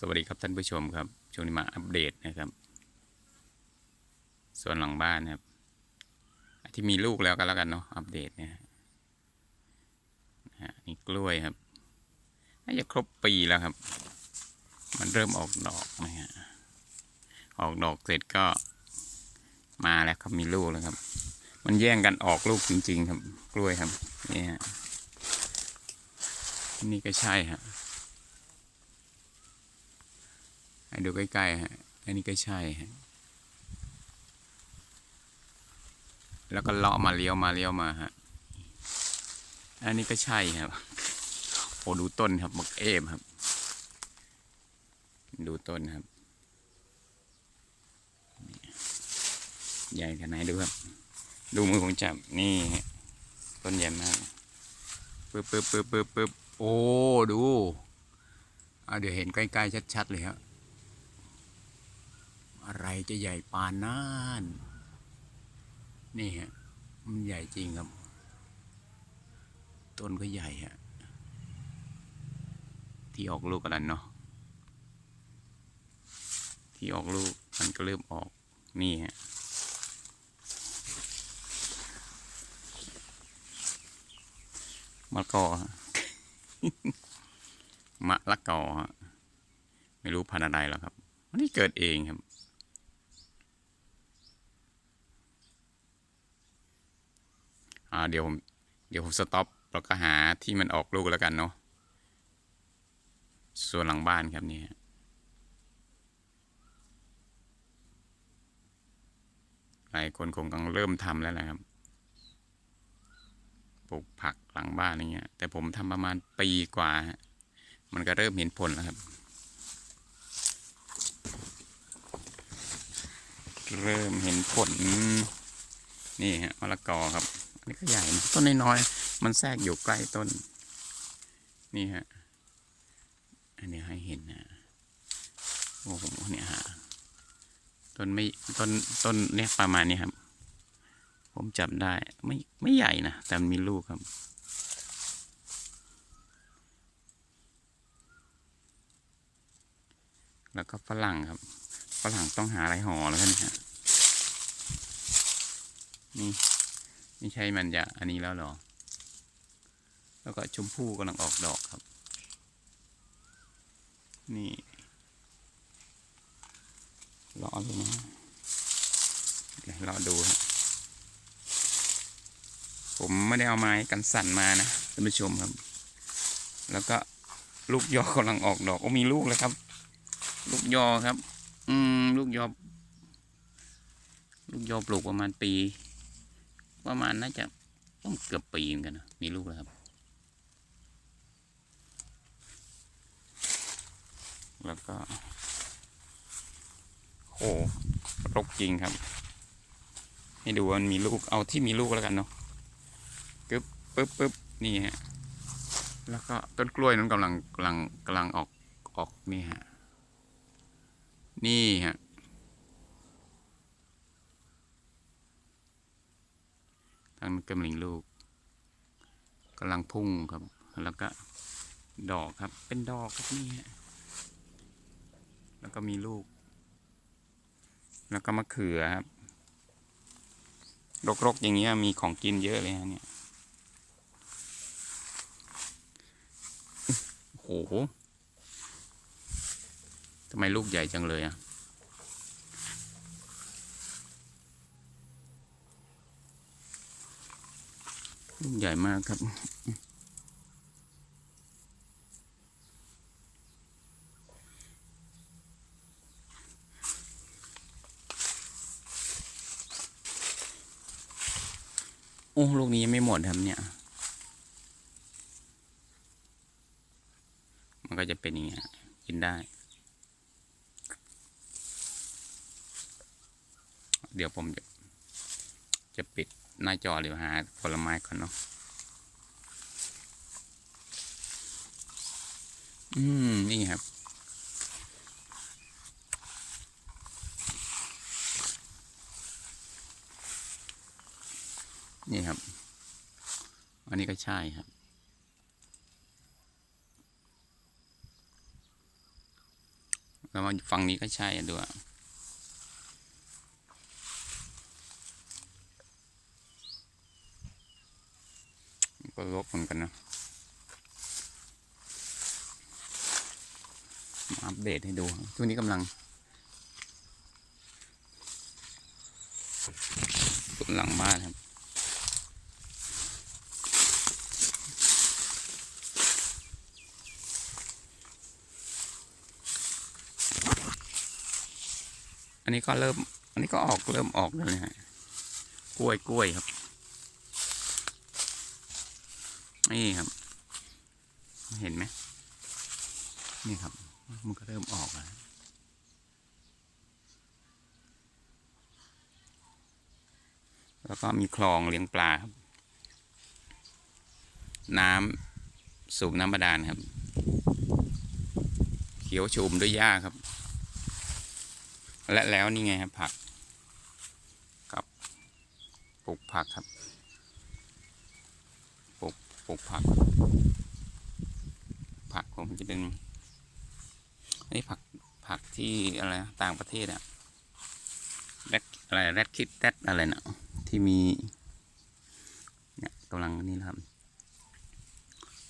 สวัสดีครับท่านผู้ชมครับ ช่วงนี้มาอัปเดตนะครับ ส่วนหลังบ้านครับ ที่มีลูกแล้วก็แล้วกันเนาะอัปเดตเนี่ยนะฮะนี่กล้วยครับน่าจะครบปีแล้วครับ มันเริ่มออกดอกนะฮะออกดอกเสร็จก็มาแล้วครับมีลูกแล้วครับ มันแย่งกันออกลูกจริง ๆ ครับ กล้วยครับนี่ฮะนี่ก็ใช่ฮะ ให้ดูใกล้ๆฮะ อันนี้ก็ใช่ฮะ แล้วก็เลาะมาเลี้ยวมาเลี้ยวมาฮะ อันนี้ก็ใช่ครับ โอ้ดูต้นครับมักเอมครับ ดูต้นครับ ใหญ่ขนาดไหนดูครับ ดูมือผมจับ นี่ฮะ ต้นใหญ่มากปึ๊บปึ๊บปึ๊บปึ๊บปึ๊บโอ้ ดู เดี๋ยวเห็นใกล้ ๆ ชัด ๆ เลยครับ อะไรจะใหญ่ปานนั้นนี่ฮะมันใหญ่จริงครับ ต้นก็ใหญ่ฮะที่ออกลูกกันเนาะที่ออกลูกมันก็เริ่มออกนี่ฮะมะกอมะละกอฮะไม่รู้พันธุ์อะไรแล้วครับมันนี่เกิดเองครับ อ่าเดี๋ยวผมเดี๋ยวผมสต็อปแล้วก็หาที่มันออกลูกแล้วกันเนาะส่วนหลังบ้านครับนี่หลายคนคงกำลังเริ่มทำแล้วนะครับปลูกผักหลังบ้านอะไรเงี้ย แต่ผมทำประมาณปีกว่า มันก็เริ่มเห็นผลแล้วครับ เริ่มเห็นผล นี่ฮะมะละกอครับ นนี้ก็ใหญ่นะต้นน้อยๆมันแทรกอยู่ใกล้ต้น นี่ฮะ อันนี้ให้เห็นนะโอ้โหเนี่ยฮะต้นไม่ต้นต้นเนี่ยประมาณนี้ครับ ผมจับได้ไม่ไม่ใหญ่นะแต่มันมีลูกครับแล้วก็ฝรั่งครับฝรั่งต้องหาอะไรห่อแล้วกันฮะนี่ ไม่ใช่มันจะอันนี้แล้วหรอ แล้วก็ชมพู่กำลังออกดอกครับ นี่รอเลยนะเรอดูครับผมไม่ได้เอาไม้กันสั่นมานะท่านผู้ชมครับ แล้วก็ลูกยอกำลังออกดอกโอ้มีลูกเลยครับ ลูกยอครับ อืมลูกยอ ลูกยอปลูกประมาณปี ประมาณน่าจะต้องเกือบปีเหมือนกันนะมีลูกแล้วครับ แล้วก็โอ้รกจริงครับ ให้ดูว่ามันมีลูกเอาที่มีลูกแล้วกันเนาะกึ๊บปึ๊บปึ๊บนี่ฮะแล้วก็ต้นกล้วยนั้นกำลังกำลังกำลังออกออกนี่ฮะนี่ฮะ ทางกำลังลูกกำลังพุ่งครับ แล้วก็ดอกครับ เป็นดอกครับนี่ฮะแล้วก็มีลูก แล้วก็มะเขือครับรกๆอย่างเงี้ยมีของกินเยอะเลยฮะเนี่ยโอ้โหทำไมลูกใหญ่จังเลยอะ ลูกใหญ่มากครับโอ้ลูกนี้ยังไม่หมดครับเนี่ย มันก็จะเป็นอย่างเงี้ยกินได้ เดี๋ยวผมจะจะปิด หน้าจอหรือหาผลไม้ก่อนเนาะอืม นี่ครับ นี่ครับ อันนี้ก็ใช่ครับแล้วมาฝั่งนี้ก็ใช่ดูอะ ก็ลบเหมือนกันนะมาอัปเดตให้ดูช่วงนี้กำลังสวนหลังบ้านครับอันนี้ก็เริ่ม อันนี้ก็ออกเริ่มออกแล้วนะฮะ กล้วยกล้วยครับ นี่ครับ เห็นไหมนี่ครับ มันก็เริ่มออกแล้วแล้วก็มีคลองเลี้ยงปลาครับ น้ำสูบน้ำบาดาลครับ เขียวชุมด้วยหญ้าครับ และแล้วนี่ไงครับผัก กับปลูกผักครับ ปลูกผัก ผักผมจะเป็นไอ้ผักผักที่อะไรต่างประเทศอะแรดอะไรแรดคิดแรดอะไรนะที่มีเนี่ยกำลังนี่นะครับ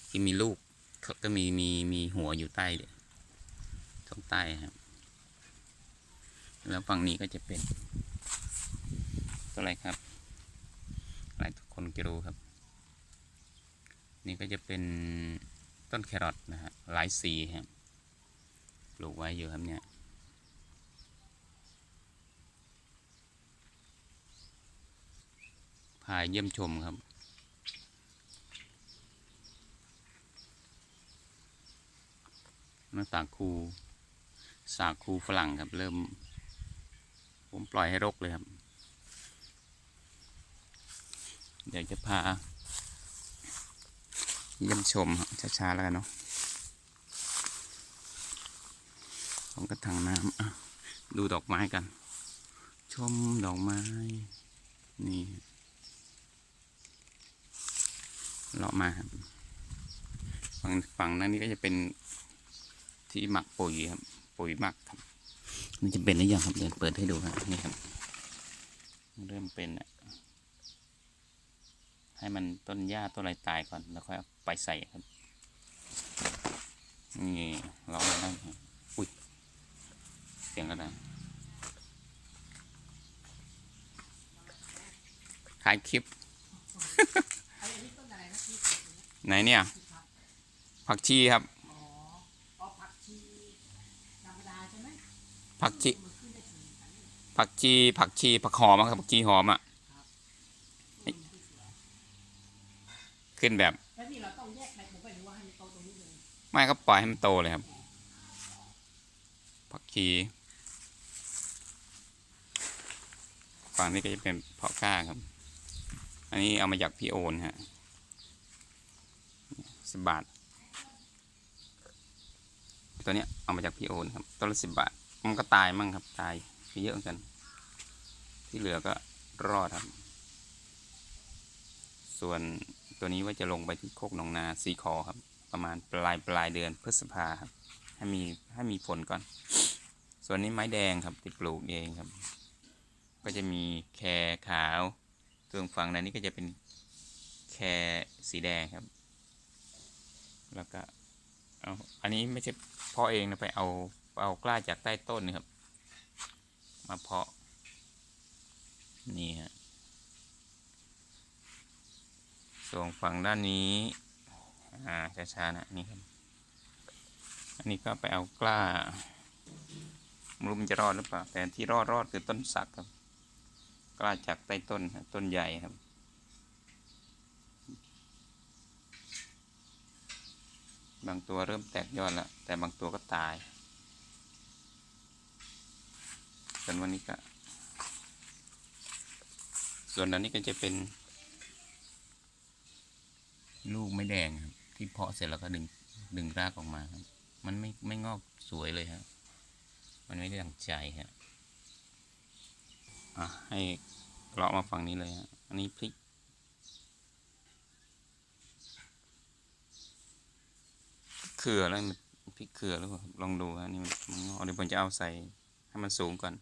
ที่มีลูกเขาก็มีมีมีหัวอยู่ใต้เด็ตรงใต้ครับ แล้วฝั่งนี้ก็จะเป็นตัวอะไรครับหลายคนจะรู้ครับ นี่ก็จะเป็นต้นแครอทนะฮะหลายสีครับปลูกไว้อยู่ครับเนี่ยพาเยี่ยมชมครับมาสาคูสาคูฝรั่งครับ เริ่ม ผมปล่อยให้รกเลยครับ เดี๋ยวจะพา เยี่ยมชมครับช้าๆแล้วกันเนาะของกระถางน้ำอะดูดอกไม้กัน ชมดอกไม้ นี่เลาะมาครับฝั่งฝั่งนั้นนี่ก็จะเป็นที่หมักปุ๋ยครับ ปุ๋ยหมักครับมันจะเป็นหรือยังครับเดี๋ยวเปิดให้ดูครับนี่ครับ เริ่มเป็นอะ ให้มันต้นหญ้าต้นอะไรตายก่อนแล้วค่อยเอาไปใส่ครับ นี่เราเลยนั่งอุ้ย เสียงอะไรถ่ายคลิป ไหนเนี่ย ผักชีครับผักชีผักชีผักชีผักหอมครับผักชีหอมอะ ขึ้นแบบแล้วนี่เราต้องแยกไปผมไปดูว่าให้มันโตตรงนี้เลยไม่ก็ปล่อยให้มันโตเลยครับผักชีฝั่งนี้ก็จะเป็นเพาะกล้าครับ อันนี้เอามาจากพี่โอนฮะสิบบาท ตัวเนี้ยเอามาจากพี่โอนครับต้นละสิบบาท มันก็ตายมั่งครับตายไปเยอะเหมือนกัน ที่เหลือก็รอดครับ ส่วน ตัวนี้ว่าจะลงไปที่โคกหนองนาสีขอครับ ประมาณปลายปลายเดือนพฤษภาครับ ให้มีให้มีผลก่อน ส่วนนี้ไม้แดงครับที่ปลูกเองครับ ก็จะมีแครขาวส่วฝั่งนั้นนี่ก็จะเป็นแครสีแดงครับ แล้วก็เอาอันนี้ไม่ใช่เพาะเองนะไปเอาเอากล้าจากใต้ต้นนี่ครับ มาเพาะนี่ฮะ ส่วนฝั่งด้านนี้ อ่า ช้าๆนะนี่ครับ อันนี้ก็ไปเอากล้าไม่รู้มันจะรอดหรือเปล่า แต่ที่รอดรอดคือต้นสักครับ กล้าจากใต้ต้น ต้นใหญ่ครับ บางตัวเริ่มแตกยอดแล้ว แต่บางตัวก็ตายส่วนวันนี้ก็ ส่วนอันนี้ก็จะเป็น ลูกไม่แดงครับ ที่เพาะเสร็จแล้วก็ดึงดึงรากออกมาครับ มันไม่ไม่งอกสวยเลยครับ มันไม่ได้ดังใจครับอะให้เลาะมาฝั่งนี้เลยฮะอันนี้พริกเขือแล้วมันพริกเกลือหรือเปล่าครับลองดูฮะนี่มันมันงอกเดี๋ยวผมจะเอาใส่ให้มันสูงก่อน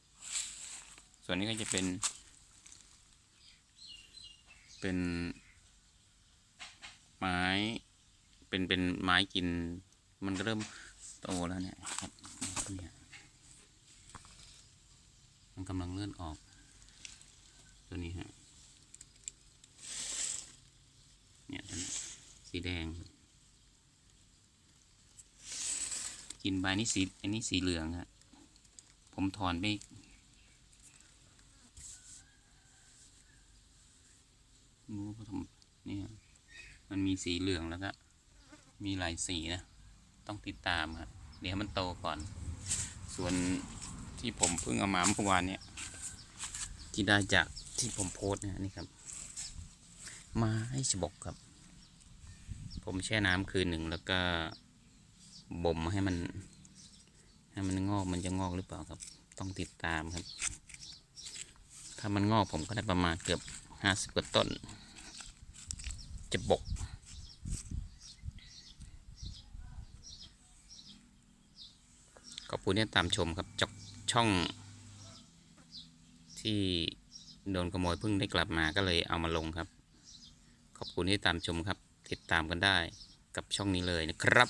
ส่วนนี้ก็จะเป็น เป็น ไม้ เป็นเป็นไม้กิน มันก็เริ่มโตแล้วเนี่ยครับเนี่ยมันกำลังเลื่อนออก ตัวนี้ฮะเนี่ยตัวนี้สีแดง กินใบนี่สีอันนี้สีเหลืองฮะผมถอนไปงูผมเนี่ย มันมีสีเหลืองแล้วก็ มีหลายสีนะ ต้องติดตามครับเดี๋ยวมันโตก่อน ส่วนที่ผมเพิ่งเอามาเมื่อวานเนี่ย ที่ได้จากที่ผมโพสต์นี่ยนี่ครับไม้ฉบกครับ ผมแช่น้ำคืนหนึ่งแล้วก็บ่มให้มัน ให้มันงอกมันจะงอกหรือเปล่าครับ ต้องติดตามครับ ถ้ามันงอกผมก็ได้ประมาณเกือบห้าสิบกว่าต้น จะบก ขอบคุณที่ตามชมครับจากช่อง ที่โดนขโมยเพิ่งได้กลับมาก็เลยเอามาลงครับ ขอบคุณที่ตามชมครับ ติดตามกันได้กับช่องนี้เลยนะครับ